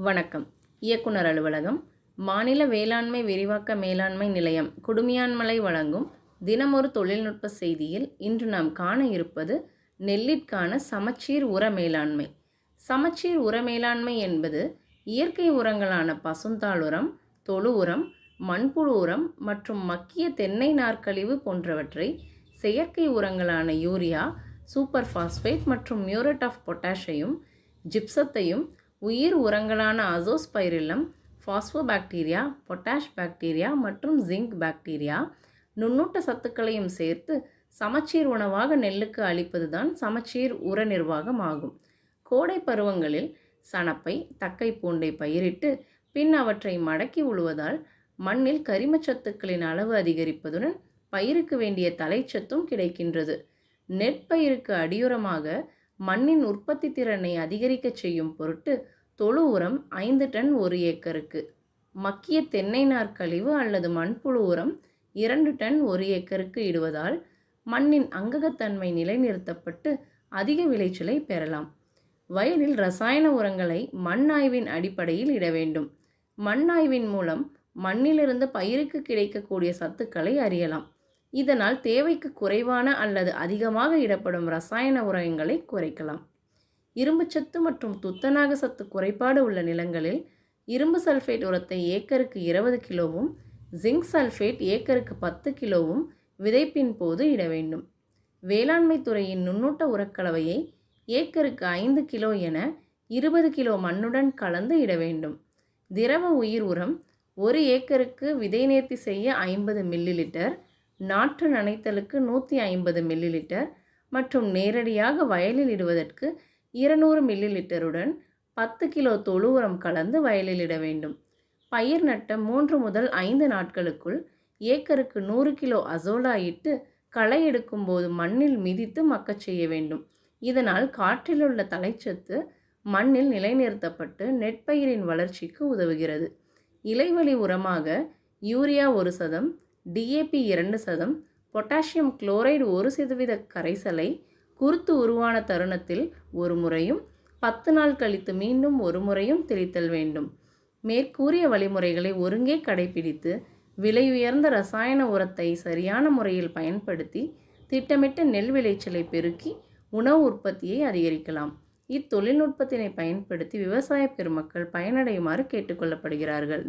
வணக்கம். இயக்குனர் அலுவலகம் மாநில வேளாண்மை விரிவாக்க மேலாண்மை நிலையம் குடுமியான்மலை வழங்கும் தினமொரு தொழில்நுட்ப செய்தியில் இன்று நாம் காண இருப்பது நெல்லிற்கான சமச்சீர் உர மேலாண்மை. சமச்சீர் உர மேலாண்மை என்பது இயற்கை உரங்களான பசுந்தாள் உரம் தொழு உரம் மண்புழு உரம் மற்றும் மக்கிய தென்னை நார்க்கழிவு போன்றவற்றை செயற்கை உரங்களான யூரியா சூப்பர் ஃபாஸ்பேட் மற்றும் மியூரட் ஆஃப் பொட்டாஷையும் ஜிப்சத்தையும் உயிர் உரங்களான அசோஸ்பைரில்லம் பாக்டீரியா பொட்டாஷ் பாக்டீரியா மற்றும் ஜிங்க் பாக்டீரியா. நுண்ணூட்ட சத்துக்களையும் சேர்த்து சமச்சீர் உணவாக நெல்லுக்கு அளிப்பதுதான் சமச்சீர் உர நிர்வாகம் ஆகும். கோடை பருவங்களில் சணப்பை தக்கை பூண்டை பயிரிட்டு பின் அவற்றை மடக்கி உழுவதால் மண்ணில் கரிமச்சத்துக்களின் அளவு அதிகரிப்பதுடன் பயிருக்கு வேண்டிய தலைச்சத்தும் கிடைக்கின்றது. நெற்பயிருக்கு அடியுரமாக மண்ணின் உற்பத்தி திறனை அதிகரிக்கச் செய்யும் பொருட்டு தொழு உரம் ஐந்து டன் ஒரு ஏக்கருக்கு. மக்கிய தென்னை நார் கழிவு அல்லது மண்புழு உரம் இரண்டு டன் ஒரு ஏக்கருக்கு இடுவதால் மண்ணின் அங்ககத்தன்மை நிலைநிறுத்தப்பட்டு அதிக விளைச்சலை பெறலாம். வயலில் ரசாயன உரங்களை மண் ஆய்வின் அடிப்படையில் இட வேண்டும். மண் ஆய்வின் மூலம் மண்ணிலிருந்து பயிருக்கு கிடைக்கக்கூடிய சத்துக்களை அறியலாம். இதனால் தேவைக்கு குறைவான அல்லது அதிகமாக இடப்படும் ரசாயன உரங்களை குறைக்கலாம். இரும்புச்சத்து மற்றும் துத்தநாக சத்து குறைபாடு உள்ள நிலங்களில் இரும்பு சல்ஃபேட் உரத்தை ஏக்கருக்கு இருபது கிலோவும் ஜிங்க் சல்ஃபேட் ஏக்கருக்கு பத்து கிலோவும் விதைப்பின் போது இட வேண்டும். வேளாண்மை துறையின் நுண்ணூட்ட உரக்கலவையை ஏக்கருக்கு ஐந்து கிலோ என இருபது கிலோ மண்ணுடன் கலந்து இட வேண்டும். திரவ உயிர் உரம் ஒரு ஏக்கருக்கு விதை நேர்த்தி செய்ய ஐம்பது மில்லி லிட்டர் நாற்று நனைத்தலுக்கு நூற்றி ஐம்பது மில்லி லிட்டர் மற்றும் நேரடியாக வயலில் இடுவதற்கு இருநூறு மில்லி லிட்டருடன் பத்து கிலோ தொழு உரம் கலந்து வயலில் இட வேண்டும். பயிர் நட்ட மூன்று முதல் ஐந்து நாட்களுக்குள் ஏக்கருக்கு நூறு கிலோ அசோலா இட்டு களை எடுக்கும் போது மண்ணில் மிதித்து மக்கச் செய்ய வேண்டும். இதனால் காற்றில் உள்ள தலைச்சத்து மண்ணில் நிலைநிறுத்தப்பட்டு நெற்பயிரின் வளர்ச்சிக்கு உதவுகிறது. இலைவழி உரமாக யூரியா ஒரு சதம் டிஏபி இரண்டு சதம் பொட்டாசியம் குளோரைடு ஒரு சதவீத கரைசலை குருத்து உருவான தருணத்தில் ஒரு முறையும் பத்து நாள் கழித்து மீண்டும் ஒரு முறையும் தெளித்தல் வேண்டும். மேற்கூறிய வழிமுறைகளை ஒருங்கே கடைபிடித்து விலை உயர்ந்த ரசாயன உரத்தை சரியான முறையில் பயன்படுத்தி திட்டமிட்ட நெல் விளைச்சலை பெருக்கி உணவு உற்பத்தியை அதிகரிக்கலாம். இத்தொழில்நுட்பத்தினை பயன்படுத்தி விவசாய பெருமக்கள் பயனடையுமாறு கேட்டுக்கொள்ளப்படுகிறார்கள்